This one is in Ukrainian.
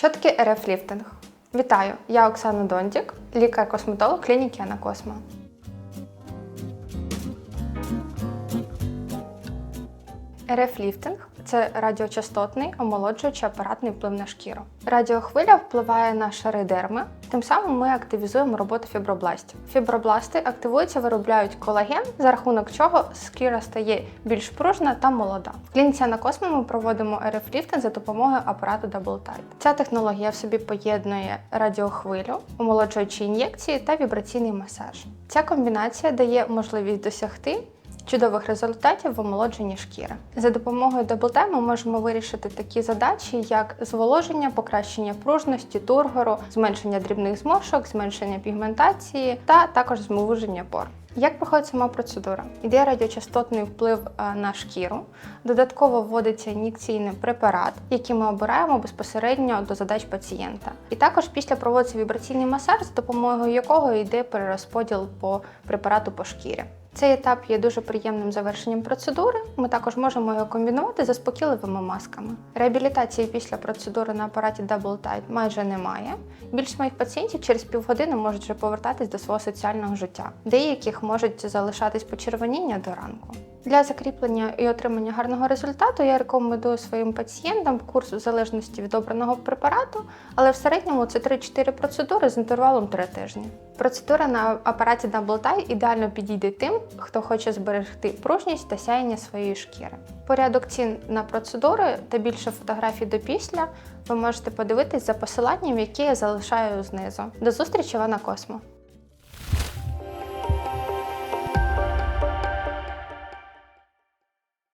Що таке РФ-ліфтинг? Вітаю! Я Оксана Дондік, лікар-косметолог клініки Анакосмо. РФ-ліфтинг це радіочастотний омолоджуючий апаратний вплив на шкіру. Радіохвиля впливає на шари дерми, тим самим ми активізуємо роботу фібробластів. Фібробласти активуються, виробляють колаген, за рахунок чого шкіра стає більш пружна та молода. В клініці Анакосмо ми проводимо РФ-ліфтинг за допомогою апарату Double Tide. Ця технологія в собі поєднує радіохвилю, омолоджуючі ін'єкції та вібраційний масаж. Ця комбінація дає можливість досягти чудових результатів в омолодженні шкіри. За допомогою DoubleTime ми можемо вирішити такі задачі, як зволоження, покращення пружності, тургору, зменшення дрібних зморшок, зменшення пігментації та також звуження пор. Як проходить сама процедура? Іде радіочастотний вплив е, на шкіру, додатково вводиться ін'єкційний препарат, який ми обираємо безпосередньо до задач пацієнта. І також після проводиться вібраційний масаж, за допомогою якого йде перерозподіл по препарату по шкірі. Цей етап є дуже приємним завершенням процедури. Ми також можемо його комбінувати з заспокійливими масками. Реабілітації після процедури на апараті Double Tight майже немає. Більшість моїх пацієнтів через півгодини можуть вже повертатись до свого соціального життя. Деяких можуть залишатись почервоніння до ранку. Для закріплення і отримання гарного результату я рекомендую своїм пацієнтам курс в залежності від обраного препарату, але в середньому це 3-4 процедури з інтервалом 3 тижні. Процедура на апараті Double ідеально підійде тим, хто хоче зберегти пружність та сяєння своєї шкіри. Порядок цін на процедури та більше фотографій до після ви можете подивитись за посиланням, яке я залишаю знизу. До зустрічі в Анакосмо!